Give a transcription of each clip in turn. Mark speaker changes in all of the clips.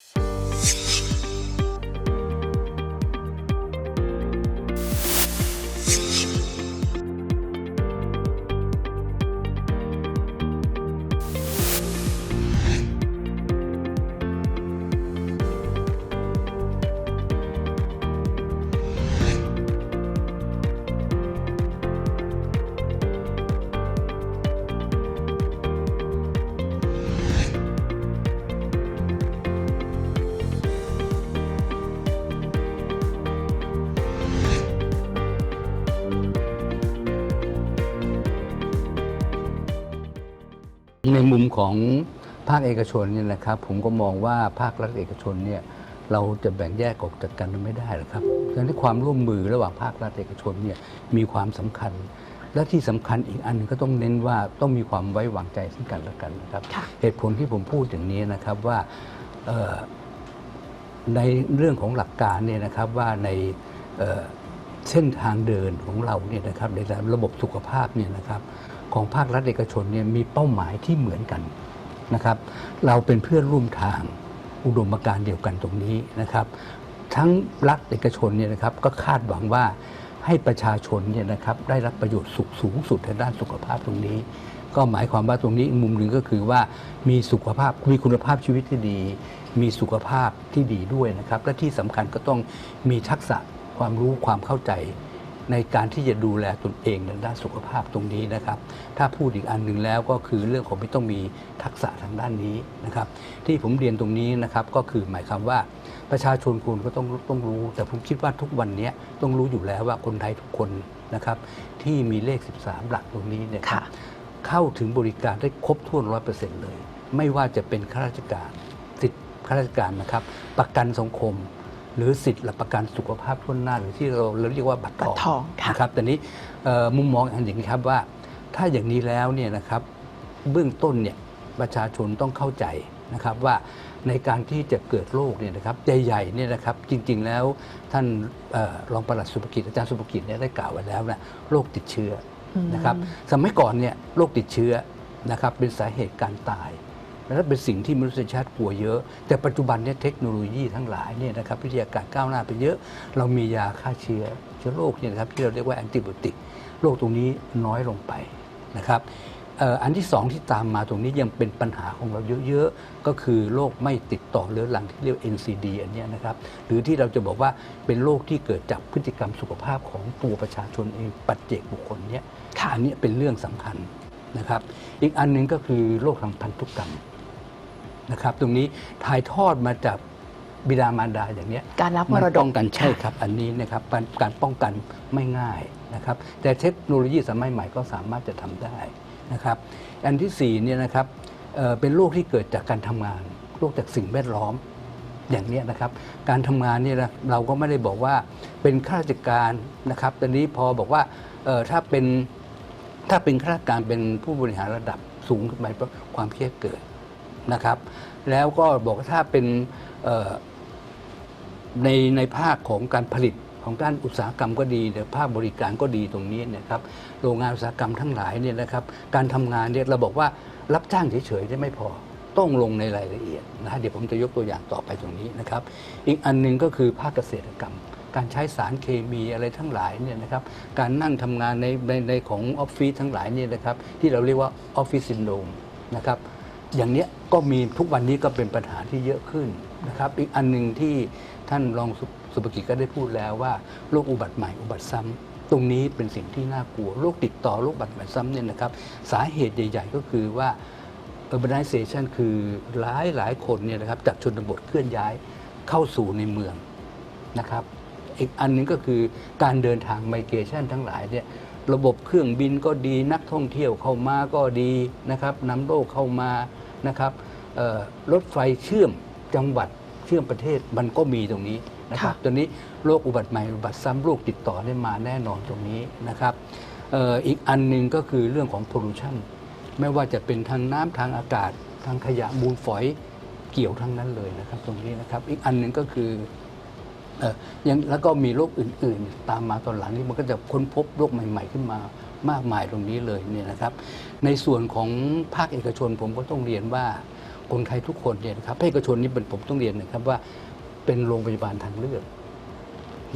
Speaker 1: you ในมุมของภาคเอกชนเนี่ยนะครับผมก็มองว่าภาครัฐเอกชนเนี่ยเราจะแบ่งแยกออกจากกันไม่ได้หรอกครับดังนั้นความร่วมมือระหว่างภาครัฐเอกชนเนี่ยมีความสำคัญ และที่สำคัญอีกอันหนึงก็ต้องเน้นว่าต้องมีความไว้วางใจซึ่งกันและกันนะครับ
Speaker 2: ค่ะ
Speaker 1: เหตุผลที่ผมพูดอย่างนี้นะครับว่าเอ่อในเรื่องของหลักการเนี่ยนะครับว่าในเอ่อเส้นทางเดินของเราเนี่ยนะครับในระบบสุขภาพเนี่ยนะครับ ของภาครัฐเอกชนเนี่ยมีเป้าหมายที่เหมือนกันนะครับ เราเป็นเพื่อนร่วมทางอุดมการณ์เดียวกันตรงนี้นะครับ ทั้งรัฐเอกชนเนี่ยนะครับก็คาดหวังว่าให้ประชาชนเนี่ยนะครับได้รับประโยชน์สุขสูงสุดทางด้านสุขภาพตรงนี้ ก็หมายความว่าตรงนี้อีกมุมหนึ่งก็คือว่ามีสุขภาพมีคุณภาพชีวิตที่ดี มีสุขภาพที่ดีด้วยนะครับ และที่สำคัญก็ต้องมีทักษะความรู้ความเข้าใจ ในการที่จะดูแลตนเองในด้านสุขภาพตรงนี้นะครับ ถ้าพูดอีกอันหนึ่งแล้วก็คือเรื่องของไม่ต้องมีทักษะทางด้านนี้นะครับ ที่ผมเรียนตรงนี้นะครับก็คือหมายความว่าประชาชนคุณก็ต้องต้องรู้ แต่ผมคิดว่าทุกวันนี้ต้องรู้อยู่แล้วว่าคนไทยทุกคนนะครับ ที่มีเลข 13 หลักตรงนี้เนี่ยครับ
Speaker 2: ค่ะ
Speaker 1: เข้าถึงบริการได้ครบถ้วนร้อยเปอร์เซ็นต์เลย ไม่ว่าจะเป็นข้าราชการสิทธิข้าราชการนะครับ ประกันสังคม หรือสิทธิหลักประกันสุขภาพทั่วหน้าหรือที่เราเราเรียกว่าบัตรท
Speaker 2: บั
Speaker 1: อ
Speaker 2: ต
Speaker 1: ง
Speaker 2: รทองค่ะ
Speaker 1: นะครับแต่นี้เอ่อมุมมองอันอย่างนี้ครับว่า ถ้าอย่างนี้แล้วเนี่ยนะครับเบื้องต้นเนี่ยประชาชนต้องเข้าใจนะครับว่าในการที่จะเกิดโรคเนี่ยนะครับใหญ่ๆเนี่ยนะครับจริงๆแล้วท่านเอ่อรองปลัดสุภกิจอาจารย์สุภกิจเนี่ยได้กล่าวไว้แล้วนะโรคติดเชื้ออ
Speaker 2: ม
Speaker 1: นะครับสมัยก่อนเนี่ยโรคติดเชื้อนะครับเป็นสาเหตุการตาย และเป็นสิ่งที่มนุษยชาติกลัวเยอะ แต่ปัจจุบันเนี่ยเทคโนโลยีทั้งหลายเนี่ยนะครับวิทยาการก้าวหน้าไปเยอะ เรามียาฆ่าเชื้อเชื้อโรคเนี่ยนะครับที่เราเรียกว่าแอนติบอติกโรคตรงนี้น้อยลงไปนะครับเอ่ออันที่สองที่ตามมาตรงนี้ยังเป็นปัญหาของเราเยอะๆ ก็คือโรคไม่ติดต่อเรื้อรังที่เรียก NCD อันเนี้ยนะครับ หรือที่เราจะบอกว่าเป็นโรคที่เกิดจากพฤติกรรมสุขภาพของตัวประชาชนเองปัจเจกบุคคลเนี่ย
Speaker 2: ค่ะ
Speaker 1: อันนี้เป็นเรื่องสำคัญนะครับ อีกอันหนึ่งก็คือโรคทางพันธุกรรม นะครับ ตรงนี้ถ่ายทอดมาจากบิดามารดาอย่างเนี้ย
Speaker 2: การรับม
Speaker 1: มัน
Speaker 2: รด
Speaker 1: ป้
Speaker 2: ก
Speaker 1: องกันใช่ครับ อันนี้นะครับการการป้องกันไม่ง่ายนะครับ แต่เทคโนโลยีสมัยใหม่ก็สามารถจะทำได้นะครับ อันที่สี่เนี่ยนะครับเอ่อเป็นโรคที่เกิดจากการทำงานโรคจากสิ่งแวดล้อมอย่างเนี้ยนะครับ การทำงานเนี่ยนะเราก็ไม่ได้บอกว่าเป็นข้าราชการนะครับตอนนี้พอบอกว่าเอ่อถ้าเป็นถ้าเป็นข้าราชการเป็นผู้บริหารระดับสูงขึ้นไปเพราะความเครียดเกิด นะครับ แล้วก็บอกว่าถ้าเป็นในในภาคของการผลิตของด้านอุตสาหกรรมก็ดีแต่ภาคบริการก็ดีตรงนี้นะครับโรงงานอุตสาหกรรมทั้งหลายเนี่ยนะครับ การทำงานเนี่ยเราบอกว่ารับจ้างเฉยๆได้ไม่พอต้องลงในรายละเอียดนะฮะเดี๋ยวผมจะยกตัวอย่างต่อไปตรงนี้นะครับ อีกอันหนึงก็คือภาคเกษตรกรรม การใช้สารเคมีอะไรทั้งหลายเนี่ยนะครับการนั่งทำงานในในในของออฟฟิศทั้งหลายเนี่ยนะครับที่เราเรียกว่าออฟฟิศซินโดรมนะครับอย่างเนี้ย ก็มีทุกวันนี้ก็เป็นปัญหาที่เยอะขึ้นนะครับ อีกอันหนึ่งที่ท่านรองสุสุภกิจก็ได้พูดแล้วว่าโรคอุบัติใหม่อุบัติซ้ำตรงนี้เป็นสิ่งที่น่ากลัวโรคติดต่อโรคอุบัติใหม่ซ้ำเนี่ยนะครับ สาเหตุใหญ่ ๆ ก็คือว่า urbanization คือหลายหลายคนเนี่ยนะครับจากชนบทเคลื่อนย้ายเข้าสู่ในเมืองนะครับ อีกอันหนึงก็คือการเดินทางไมเกชันทั้งหลายเนี่ยระบบเครื่องบินก็ดีนักท่องเที่ยวเข้ามาก็ดีนะครับนำโรคเข้ามา นะครับเอ่อรถไฟเชื่อมจังหวัดเชื่อมประเทศมันก็มีตรงนี้นะครับ
Speaker 2: ค่ะ
Speaker 1: ตัวนี้โรคอุบัติใหม่อุบัติซ้ำโรคติดต่อได้มาแน่นอนตรงนี้นะครับเอ่ออีกอันหนึ่งก็คือเรื่องของ pollution ไม่ว่าจะเป็นทางน้ำทางอากาศ ทางขยะมูลฝอยเกี่ยวทั้งนั้นเลยนะครับตรงนี้นะครับ อีกอันหนึ่งก็คือเอ่อยังแล้วก็มีโรคอื่น ๆ ตามมาตอนหลังนี่มันก็จะค้นพบโรคใหม่ ๆ ขึ้นมา มากมายตรงนี้เลยเนี่ยนะครับ ในส่วนของภาคเอกชนผมก็ต้องเรียนว่าคนไข้ทุกคนเนี่ยนะครับภาคเอกชนนี่เป็นผมต้องเรียนนะครับว่าเป็นโรงพยาบาลทางเลือก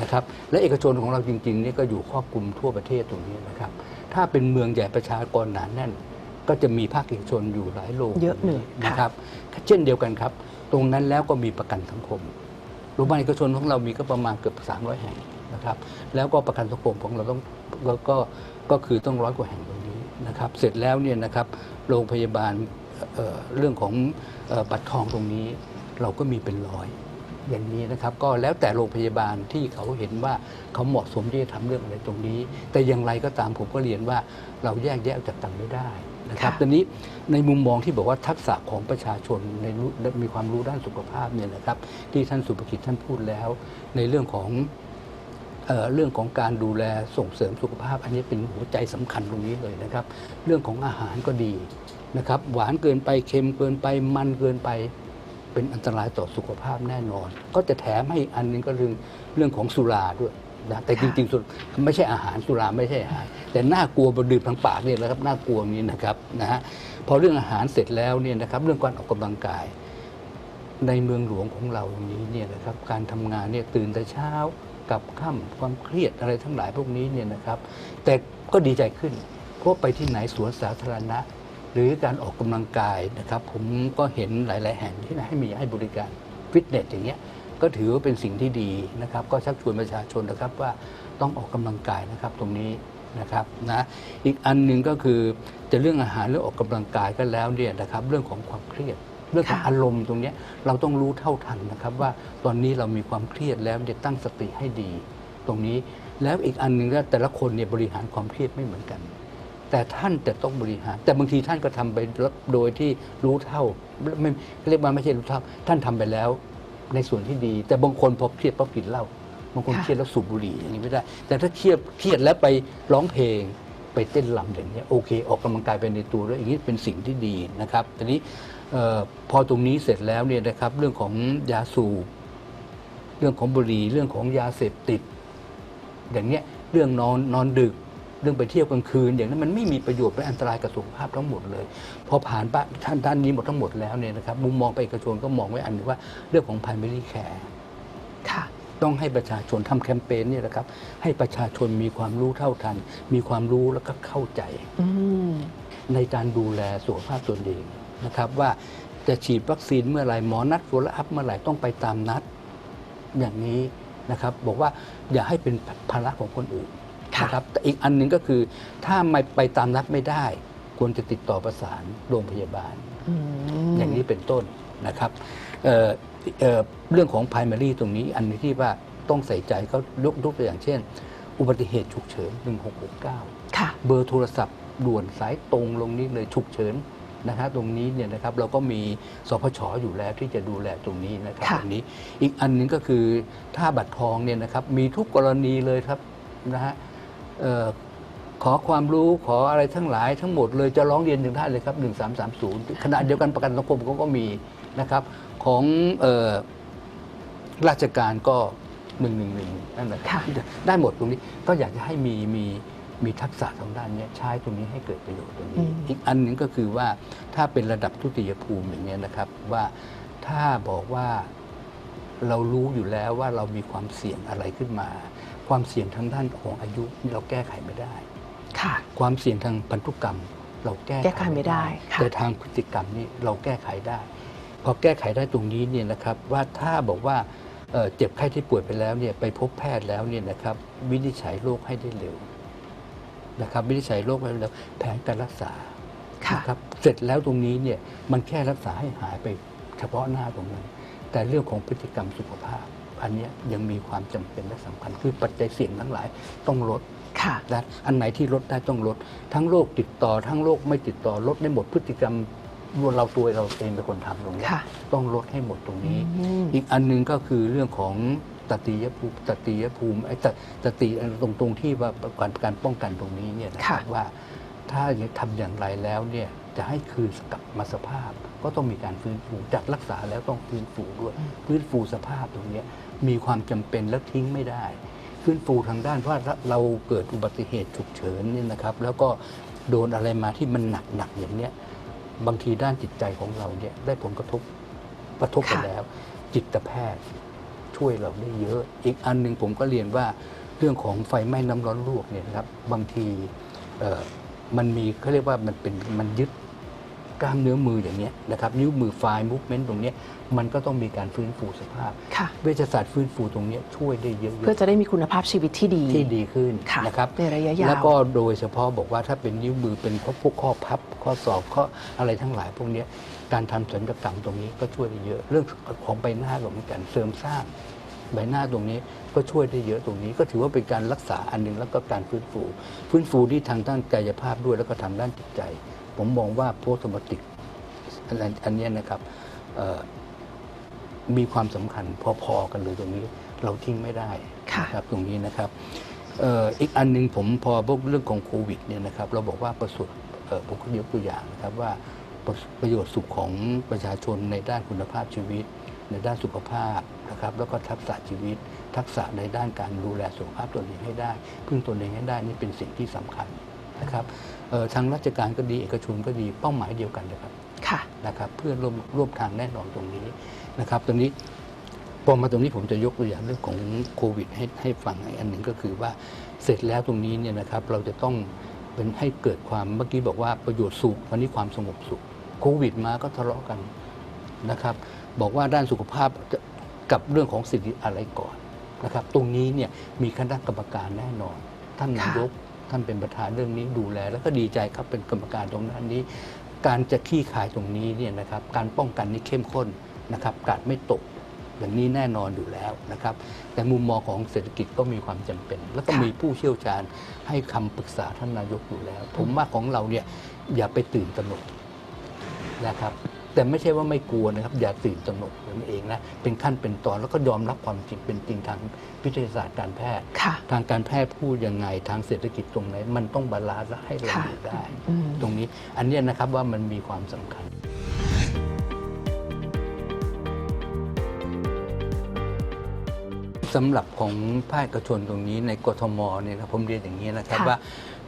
Speaker 1: นะครับและเอกชนของเราจริงๆเนี่ยก็อยู่ครอบคลุมทั่วประเทศตรงนี้นะครับ ถ้าเป็นเมืองใหญ่ประชากรหนาแน่น ก็จะมีภาคเอกชนอยู่หลายโรง
Speaker 2: เยอะเลยค่ะ
Speaker 1: นะครับ เช่นเดียวกันครับ ตรงนั้นแล้วก็มีประกันสังคมโรงพยาบาลเอกชนของเรามีก็ประมาณเกือบ300แห่งนะครับ แล้วก็ประกันสังคมของเราต้องก็ก็ ก็คือต้องร้อยกว่าแห่งตรงนี้นะครับ เสร็จแล้วเนี่ยนะครับโรงพยาบาลเอ่อเรื่องของเอ่อบัตรทองตรงนี้ เราก็มีเป็นร้อยอย่างนี้นะครับก็แล้วแต่โรงพยาบาลที่เขาเห็นว่าเขาเหมาะสมที่จะทำเรื่องอะไรตรงนี้ แต่อย่างไรก็ตามผมก็เรียนว่าเราแยกแยะออกจากกันไม่ได้นะครับ
Speaker 2: ค่ะ
Speaker 1: ตอนนี้ในมุมมองที่บอกว่าทักษะของประชาชนในรู้มีความรู้ด้านสุขภาพเนี่ยนะครับ ที่ท่านสุภกิจท่านพูดแล้ว ในเรื่องของ เอ่อเรื่องของการดูแลส่งเสริมสุขภาพ อันนี้เป็นหัวใจสำคัญตรงนี้เลยนะครับ เรื่องของอาหารก็ดีนะครับ หวานเกินไปเค็มเกินไปมันเกินไป เป็นอันตรายต่อสุขภาพแน่นอน ก็จะแถมให้อีกอันหนึงก็เรื่องเรื่องของสุราด้วยนะแต่จริงๆสุดไม่ใช่อาหารสุราไม่ใช่อาหาร แต่น่ากลัวบนดื่มทางปากเนี่ยนะครับน่ากลัวอย่างนี้นะครับนะฮะพอเรื่องอาหารเสร็จแล้วเนี่ยนะครับ เรื่องการออกกำลังกาย ในเมืองหลวงของเราอย่างนี้เนี่ยนะครับ การทำงานเนี่ยตื่นแต่เช้า กับค่ำความเครียดอะไรทั้งหลายพวกนี้เนี่ยนะครับ แต่ก็ดีใจขึ้นเพราะไปที่ไหนสวนสาธารณะ หรือการออกกำลังกายนะครับ ผมก็เห็นหลาย ๆ แห่งที่ให้มีให้บริการฟิตเนสอย่างเงี้ยก็ถือว่าเป็นสิ่งที่ดีนะครับ ก็ชักชวนประชาชนนะครับว่าต้องออกกำลังกายนะครับตรงนี้นะครับนะอีกอันหนึ่งก็คือจะเรื่องอาหารเรื่องออกกำลังกายก็แล้วเนี่ยนะครับ เรื่องของความเครียด เรื่องของ
Speaker 2: ค่ะ
Speaker 1: อารมณ์ตรงเนี้ยเราต้องรู้เท่าทันนะครับว่าตอนนี้เรามีความเครียดแล้วจะตั้งสติให้ดี ตรงนี้แล้วอีกอันหนึ่งก็แต่ละคนเนี่ยบริหารความเครียดไม่เหมือนกัน แต่ท่านจะต้องบริหาร แต่บางทีท่านก็ทำไปโดยที่รู้เท่าไม่เรียกว่าไม่ใช่รู้เท่า ท่านทำไปแล้วในส่วนที่ดี แต่บางคนพอเครียดเพราะกินเหล้าบางคน
Speaker 2: ค่ะ
Speaker 1: เครียดแล้วสูบบุหรี่อย่างนี้ไม่ได้ แต่ถ้าเครียดเครียดแล้วไปร้องเพลงไปเต้นรำอย่างเนี้ยโอเค ออกกำลังกายไปในตัวแล้วอย่างนี้เป็นสิ่งที่ดีนะครับทีนี้เออพอตรงนี้เสร็จแล้วเนี่ยนะครับเรื่องของยาสูบเรื่องของบุหรี่เรื่องของยาเสพติด อย่างเนี้ยเรื่องนอนนอนดึก เรื่องไปเที่ยวกลางคืน อย่างนั้นมันไม่มีประโยชน์เป็นอันตรายกับสุขภาพทั้งหมดเลย พอผ่านปะท่านด้านนี้หมดทั้งหมดแล้วเนี่ยนะครับมุมมองไปเอกชนก็มองไว้อันหนึงว่าเรื่องของ primary care
Speaker 2: ค่ะ
Speaker 1: ต้องให้ประชาชนทำแคมเปญเนี่ยนะครับ ให้ประชาชนมีความรู้เท่าทัน มีความรู้แล้วก็เข้าใจ
Speaker 2: อืม
Speaker 1: ในการดูแลสุขภาพตนเอง นะครับว่าจะฉีดวัคซีนเมื่อไหร่หมอนัดฟอลอัพเมื่อไหร่ต้องไปตามนัดอย่างนี้นะครับบอกว่าอย่าให้เป็นภาระของคนอื่น
Speaker 2: ค่ะ
Speaker 1: นะครับแต่อีกอันหนึ่งก็คือ ถ้าไม่ไปตามนัดไม่ได้ ควรจะติดต่อประสานโรงพยาบาล
Speaker 2: อืม
Speaker 1: อย่างนี้เป็นต้นนะครับเอ่อเอ่อเรื่องของ primary ตรงนี้อันนี้ที่ว่าต้องใส่ใจก็ยกยกตัวอย่างเช่น อุบัติเหตุฉุกเฉิน 1669
Speaker 2: ค่ะ
Speaker 1: เบอร์โทรศัพท์ด่วนสายตรงลงนี้เลยฉุกเฉิน นะครับตรงนี้เนี่ยนะครับเราก็มีสพชอยู่แล้วที่จะดูแลตรงนี้นะครับ
Speaker 2: ค่ะ
Speaker 1: ตรงนี้ อีกอันหนึงก็คือถ้าบัตรทองเนี่ยนะครับมีทุกกรณีเลยครับนะฮะเอ่อขอความรู้ขออะไรทั้งหลายทั้งหมดเลยจะร้องเรียนถึงท่านเลยครับ 1330ขณะเดียวกันประกันสังคมเขาก็มีนะครับของเอ่อราชการก็ 111นั่นแหละ
Speaker 2: ค่ะ
Speaker 1: ได้หมดตรงนี้ก็อยากจะให้มีมี มีทักษะทางด้านเนี้ยใช้ตรงนี้ให้เกิดประโยชน์ตรง
Speaker 2: อื
Speaker 1: นี้
Speaker 2: ม
Speaker 1: อีกอันหนึ่งก็คือว่าถ้าเป็นระดับทุติยภูมิอย่างเงี้ยนะครับ ว่าถ้าบอกว่าเรารู้อยู่แล้วว่าเรามีความเสี่ยงอะไรขึ้นมา ความเสี่ยงทางด้านของอายุนี่เราแก้ไขไม่ได้
Speaker 2: ค่ะ
Speaker 1: ความเสี่ยงทางพันธุกรรม เราแก้
Speaker 2: แก้ไขไม่ได้ค่ะ
Speaker 1: แต่ทางพฤติกรรมนี่เราแก้ไขได้พอแก้ไขได้ตรงนี้เนี่ยนะครับว่าถ้าบอกว่าเอ่อเจ็บไข้ที่ป่วยไปแล้วเนี่ยไปพบแพทย์แล้วเนี่ยนะครับวินิจฉัยโรคให้ได้เร็ว นะครับวินิจฉัยโรคให้เร็วแผนการรักษา
Speaker 2: ค่ะ
Speaker 1: นะครับเสร็จแล้วตรงนี้เนี่ยมันแค่รักษาให้หายไปเฉพาะหน้าตรงนั้น แต่เรื่องของพฤติกรรมสุขภาพ อันเนี้ยยังมีความจำเป็นและสำคัญคือปัจจัยเสี่ยงทั้งหลายต้องลด
Speaker 2: ค่ะ
Speaker 1: นะอันไหนที่ลดได้ต้องลด ทั้งโรคติดต่อ ทั้งโรคไม่ติดต่อลดได้หมดพฤติกรรมรวมเราตัวเราเองเป็นคนทำตรงเนี้ย
Speaker 2: ค่ะ
Speaker 1: ต้องลดให้หมดตรงนี้
Speaker 2: อืม
Speaker 1: อีกอันหนึงก็คือเรื่องของ ตติยภูมิตติยภูมิไอ้ตตติตรงตรงที่ว่าการการป้องกันตรงนี้เนี่ยนะครับ
Speaker 2: ค่ะ
Speaker 1: ว่าถ้าทำอย่างไรแล้วเนี่ยจะให้คืนกลับมาสภาพ ก็ต้องมีการฟื้นฟูจากรักษาแล้วต้องฟื้นฟูด้วยฟื้นฟูสภาพตรงเนี้ยมีความจำเป็นและทิ้งไม่ได้ ฟื้นฟูทางด้านเพราะว่าเราเกิดอุบัติเหตุฉุกเฉินเนี่ยนะครับ แล้วก็โดนอะไรมาที่มันหนักหนักๆอย่างเนี้ยบางทีด้านจิตใจของเราเนี่ยได้ผลกระทบกระทบไป
Speaker 2: ค่ะ
Speaker 1: แล้ว จิตแพทย์ ช่วยเราได้เยอะ อีกอันหนึ่งผมก็เรียนว่าเรื่องของไฟไหม้น้ำร้อนลวกเนี่ยนะครับบางทีเอ่อมันมีเขาเรียกว่ามันเป็นมันยึดกล้ามเนื้อมืออย่างเนี้ยนะครับนิ้วมือไฟมูฟเมนต์ตรงเนี้ยมันก็ต้องมีการฟื้นฟูสภาพ
Speaker 2: ค่ะ
Speaker 1: เวชศาสตร์ฟื้นฟูตรงเนี้ยช่วยได้เยอะ
Speaker 2: เพื่อจะได้มีคุณภาพชีวิตที่ดี
Speaker 1: ที่ดีขึ้น
Speaker 2: ค่ะ
Speaker 1: นะครับ
Speaker 2: ในระยะยาว
Speaker 1: แล้วก็โดยเฉพาะบอกว่าถ้าเป็นนิ้วมือเป็นพวกพวกข้อพับ ข้อศอกข้ออะไรทั้งหลายพวกเนี้ยการทำศัลยกรรมตรงนี้ก็ช่วยได้เยอะ เรื่องของใบหน้าก็เหมือนกันเสริมสร้าง ใบหน้าตรงนี้ก็ช่วยได้เยอะตรงนี้ ก็ถือว่าเป็นการรักษาอันหนึ่งแล้วก็การฟื้นฟู ฟื้นฟูที่ทางด้านกายภาพด้วยแล้วก็ทางด้านจิตใจ ผมมองว่าโพสต์มติกอันนั้นอันเนี้ยนะครับเอ่อมีความสำคัญพอๆกันเลยตรงนี้เราทิ้งไม่ได้
Speaker 2: ค่ะ
Speaker 1: นะครับตรงนี้นะครับเอ่ออีกอันหนึ่งผมพอพวกเรื่องของโควิดเนี่ยนะครับเราบอกว่าประสบเอ่อผมก็ยกตัวอย่างนะครับว่าประประโยชน์สุขของประชาชนในด้านคุณภาพชีวิต ในด้านสุขภาพ นะครับแล้วก็ทักษะชีวิต ทักษะในด้านการดูแลสุขภาพตนเองให้ได้ พึ่งตนเองให้ได้นี่เป็นสิ่งที่สำคัญนะครับเอ่อทางราชการก็ดีเอกชนก็ดีเป้าหมายเดียวกันนะครับ
Speaker 2: ค่ะ
Speaker 1: นะครับเพื่อร่วมร่วมทางแน่นอนตรงนี้นะครับตรงนี้พอมาตรงนี้ผมจะยกตัวอย่างเรื่องของโควิด ให้ให้ฟังอีกอันหนึ่งก็คือว่าเสร็จแล้วตรงนี้เนี่ยนะครับเราจะต้องเป็นให้เกิดความเมื่อกี้บอกว่าประโยชน์สุขวันนี้ความสงบสุขโควิดมาก็ทะเลาะกันนะครับ บอกว่าด้านสุขภาพจะ กับเรื่องของสิทธิอะไรก่อนนะครับ ตรงนี้เนี่ยมีคณะกรรมการแน่นอน ท่านนายกท่านเป็นประธานเรื่องนี้ดูแล แล้วก็ดีใจครับเป็นกรรมการตรงนั้นนี้ การจะขี้ขายตรงนี้เนี่ยนะครับการป้องกันนี่เข้มข้นนะครับกาดไม่ตกอย่างนี้แน่นอนอยู่แล้วนะครับ แต่มุมมองของเศรษฐกิจก็มีความจำเป็น แล้วก็
Speaker 2: ค่ะ
Speaker 1: มีผู้เชี่ยวชาญให้คำปรึกษาท่านนายกอยู่แล้ว ผมว่าของเราเนี่ยอย่าไปตื่นตระหนกนะครับ แต่ไม่ใช่ว่าไม่กลัวนะครับ อย่าตื่นตระหนกนั่นเองนะเป็นขั้นเป็นตอนแล้วก็ยอมรับความจริงเป็นจริงทางวิทยาศาสตร์การแพทย์
Speaker 2: ค่ะ
Speaker 1: ทางการแพทย์พูดยังไงทางเศรษฐกิจตรงไหนมันต้องบาลานซ์และให้เรา
Speaker 2: ค่ะ
Speaker 1: อยู่ได้
Speaker 2: อืม
Speaker 1: ตรงนี้อันเนี้ยนะครับว่ามันมีความสำคัญสำหรับของภาคเอกชนตรงนี้ในกทมเนี่ยนะผมเรียนอย่างนี้นะครับ
Speaker 2: ค่ะ
Speaker 1: ว่า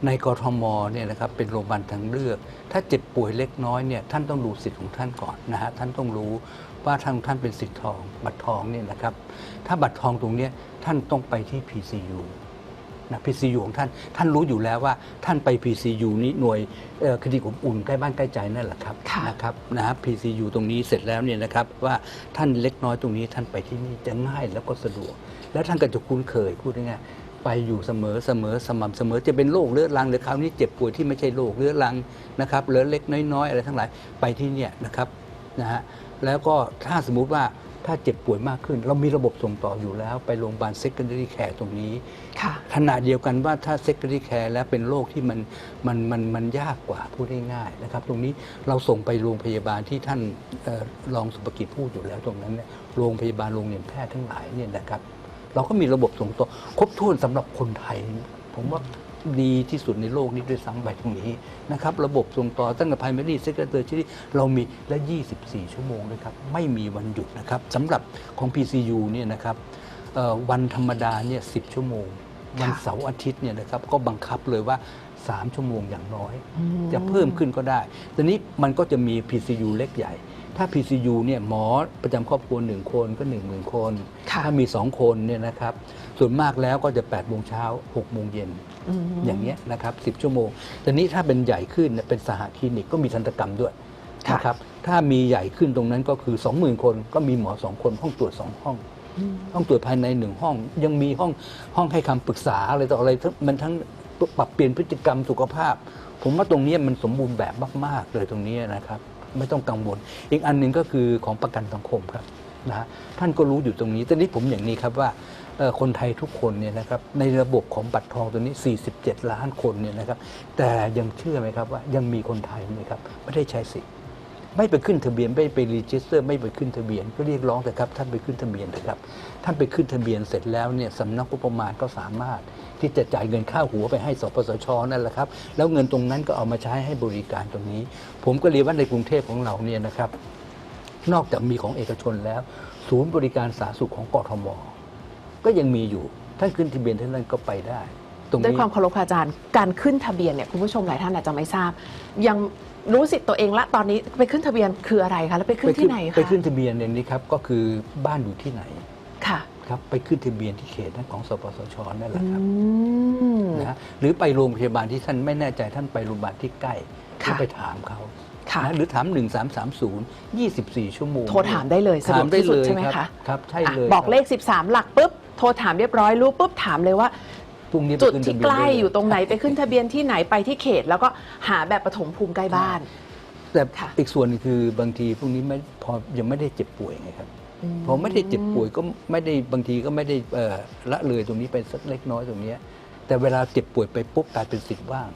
Speaker 1: ในกทมเนี่ยนะครับเป็นโรงพยาบาลทางเลือก ถ้าเจ็บป่วยเล็กน้อยเนี่ยท่านต้องดูสิทธิ์ของท่านก่อนนะฮะท่านต้องรู้ว่าท่านท่านเป็นสิทธิ์ทองบัตรทองเนี่ยนะครับถ้าบัตรทองตรงเนี้ยท่านต้องไปที่ PCU นะ PCU ของท่าน ท่านรู้อยู่แล้วว่าท่านไป PCU นี้หน่วยเอ่อคดีอบอุ่นใกล้บ้านใกล้ใจนั่นแหละครับ
Speaker 2: ค่ะ
Speaker 1: นะครับนะฮะ PCU ตรงนี้เสร็จแล้วเนี่ยนะครับว่าท่านเล็กน้อยตรงนี้ท่านไปที่นี่จะง่ายแล้วก็สะดวก แล้วท่านก็จะคุ้นเคยพูดง่ายๆ ไปอยู่เสมอเสมอสม่ำเสมอจะเป็นโรคเรื้อรังหรือคราวนี้เจ็บป่วยที่ไม่ใช่โรคเรื้อรังนะครับเหลือเล็กน้อยๆอะไรทั้งหลายไปที่เนี่ยนะครับนะฮะแล้วก็ถ้าสมมุติว่าถ้าเจ็บป่วยมากขึ้น เรามีระบบส่งต่ออยู่แล้ว ไปโรงพยาบาล secondary care ตรงนี้
Speaker 2: ค่ะ
Speaker 1: ขณะเดียวกันว่าถ้า secondary care แล้วเป็นโรคที่มันมันมันมันยากกว่าพูดง่ายๆนะครับ ตรงนี้เราส่งไปโรงพยาบาลที่ท่านเออรองสุภกิจพูดอยู่แล้วตรงนั้นเนี่ยโรงพยาบาลโรงเรียนแพทย์ทั้งหลายเนี่ยนะครับ เราก็มีระบบส่งต่อครบถ้วนสำหรับคนไทย ผมว่าดีที่สุดในโลกนี้ด้วยซ้ำไปตรงนี้นะครับ ระบบส่งต่อตั้งแต่ primary secretary ที่เรามีและ 24 ชั่วโมงนะครับ ไม่มีวันหยุดนะครับสำหรับของ PCU เนี่ยนะครับเอ่อวันธรรมดาเนี่ย 10 ชั่วโมง วัน
Speaker 2: ค่ะ
Speaker 1: เสาร์อาทิตย์เนี่ยนะครับก็บังคับเลยว่า 3 ชั่วโมงอย่างน้อย
Speaker 2: อืม
Speaker 1: จะเพิ่มขึ้นก็ได้ ตอนนี้มันก็จะมี PCU เล็กใหญ่ ถ้า PCU เนี่ยหมอประจำครอบครัวหนึ่งคนก็ 1 0,000 คน
Speaker 2: ค่ะ
Speaker 1: ถ้ามี 2 คนเนี่ยนะครับ ส่วนมากแล้วก็จะ8โมงเช้า6โมงเย็น
Speaker 2: ม
Speaker 1: อย่างเงี้ยนะครับ10 ชั่วโมงแต่นี้ถ้าเป็นใหญ่ขึ้นเนี่ยเป็นสหคลินิกก็มีทันตกรรมด้วย
Speaker 2: ค่ะ
Speaker 1: นะครับถ้ามีใหญ่ขึ้นตรงนั้นก็คือ 20,000 คนก็มีหมอ 2 คนห้องตรวจ 2 ห้อง
Speaker 2: อืม
Speaker 1: ห้องตรวจภายในหนึ่งห้อง ยังมีห้องห้องให้คำปรึกษาอะไรต่ออะไรทั้งมันทั้งปรับเปลี่ยนพฤติกรรมสุขภาพ ผมว่าตรงนี้มันสมบูรณ์แบบมาก ๆ เลยตรงนี้นะครับ ไม่ต้องกังวล อีกอันหนึ่งก็คือของประกันสังคมครับนะฮะท่านก็รู้อยู่ตรงนี้แต่นี้ผมอย่างนี้ครับว่าคนไทยทุกคนเนี่ยนะครับในระบบของบัตรทองตัวนี้ 47 ล้านคนเนี่ยนะครับแต่ยังเชื่อไหมครับว่ายังมีคนไทยเนี่ยครับไม่ได้ใช้สิทธิ์ไม่ไปขึ้นทะเบียนไม่ไปรีจิสเตอร์ ไม่ไปขึ้นทะเบียน ก็เรียกร้องแต่ครับท่านไปขึ้นทะเบียนนะครับ ท่านไปขึ้นทะเบียนเสร็จแล้วเนี่ยสำนักงบประมาณก็สามารถ ที่จะจ่ายเงินค่าหัวไปให้สปสชนั่นแหละครับ แล้วเงินตรงนั้นก็เอามาใช้ให้บริการตรงนี้ ผมก็เรียนว่าในกรุงเทพของเราเนี่ยนะครับ นอกจากมีของเอกชนแล้ว ศูนย์บริการสาธารณสุขของกทมก็ยังมีอยู่ท่านขึ้นทะเบียนท่านนั้นก็ไปได้ตรงนี้
Speaker 2: ด้วยความเคารพค่ะอาจารย์ การขึ้นทะเบียนเนี่ยคุณผู้ชมหลายท่านอาจจะไม่ทราบ ยังรู้สิทธิ์ตัวเองละตอนนี้ไปขึ้นทะเบียนคืออะไรคะแล้วไปขึ้นที่ไหนคะ
Speaker 1: ไปขึ้นทะเบียนอย่างนี้ครับก็คือบ้านอยู่ที่ไหน
Speaker 2: ค่ะ
Speaker 1: ครับ ไปขึ้นทะเบียนที่เขตนั้นของสปสชนั่นแหละครับ
Speaker 2: อืม
Speaker 1: นะฮะหรือไปโรงพยาบาลที่ท่านไม่แน่ใจท่านไปโรงพยาบาลที่ใกล้
Speaker 2: ค่ะ
Speaker 1: แล้วไปถามเขา
Speaker 2: ค่ะ
Speaker 1: นะหรือถาม 1 3 3 0 24 ชั่วโมง
Speaker 2: โทรถามได้เลยสะด
Speaker 1: ถาวม
Speaker 2: ก
Speaker 1: ได้
Speaker 2: ที่สุ
Speaker 1: เล
Speaker 2: ด
Speaker 1: ย
Speaker 2: ใช่ไหม
Speaker 1: ครับ
Speaker 2: คะ
Speaker 1: ครับใช่
Speaker 2: อะ
Speaker 1: เลย
Speaker 2: บอก
Speaker 1: ครั
Speaker 2: เลข 13 หลักปุ๊บ โทรถามเรียบร้อยรู้ปุ๊บถามเลยว่า
Speaker 1: พรุ่งนี้ไป
Speaker 2: จุด
Speaker 1: ขึ้น
Speaker 2: ที่
Speaker 1: ทะเบีน
Speaker 2: ใกล้
Speaker 1: ได้เล
Speaker 2: อยู่ตรงไหนไปขึ้นทะเบียนที่ไหนไปที่เขต แล้วก็หาแบบปฐมภูมิใกล้บ้าน
Speaker 1: แต่
Speaker 2: ค่ะ
Speaker 1: อีกส่วนหนึงคือบางทีพวกนี้ไม่พอยังไม่ได้เจ็บป่วยไงครับ พอไม่ได้เจ็บป่วยก็ไม่ได้บางทีก็ไม่ได้เอ่อละเลยตรงนี้ไปสักเล็กน้อยตรงเนี้ยแต่เวลาเจ็บป่วยไปปุ๊บกลายเป็นสิทธิ์ว่าง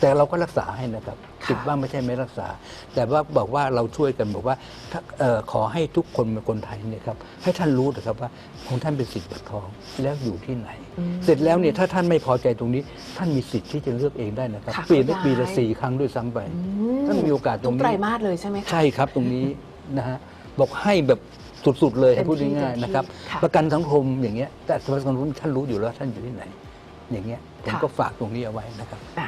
Speaker 1: แต่เราก็รักษาให้นะครับ
Speaker 2: ค่ะ
Speaker 1: สิทธิ์ว่างไม่ใช่ไม่รักษา แต่ว่าบอกว่าเราช่วยกันบอกว่าถ้าเอ่อขอให้ทุกคนเป็นคนไทยเนี่ยครับให้ท่านรู้นะครับว่าของท่านเป็นสิทธิ์บัตรทองแล้วอยู่ที่ไหน
Speaker 2: อืม
Speaker 1: เสร็จแล้วเนี่ยถ้าท่านไม่พอใจตรงนี้ ท่านมีสิทธิ์ที่จะเลือกเองได้นะครับ
Speaker 2: ค่ะ
Speaker 1: เปลี่ยนได้ปีละ
Speaker 2: เข้าใจ
Speaker 1: สี่ครั้งด้วยซ้ำไป
Speaker 2: อื
Speaker 1: ท่านมีโอกาสตร
Speaker 2: ทุก
Speaker 1: ง
Speaker 2: ไตร
Speaker 1: นี้
Speaker 2: มาสเลยใช่ไหมคะ
Speaker 1: ใช่ครับตรงนี้นะฮะ บอกให้แบบสุดๆเลย
Speaker 2: เต็ม
Speaker 1: ให้พูด
Speaker 2: ที่
Speaker 1: ง่าย
Speaker 2: เต็มที่
Speaker 1: ๆนะครับ
Speaker 2: ค่ะ
Speaker 1: ประกันสังคมอย่างเงี้ยแต่ประกันสังคมท่านรู้อยู่แล้วท่านอยู่ที่ไหน อย่างเงี้ยผม
Speaker 2: ค่ะ
Speaker 1: ก็ฝากตรงนี้เอาไว้นะครับ
Speaker 2: อะ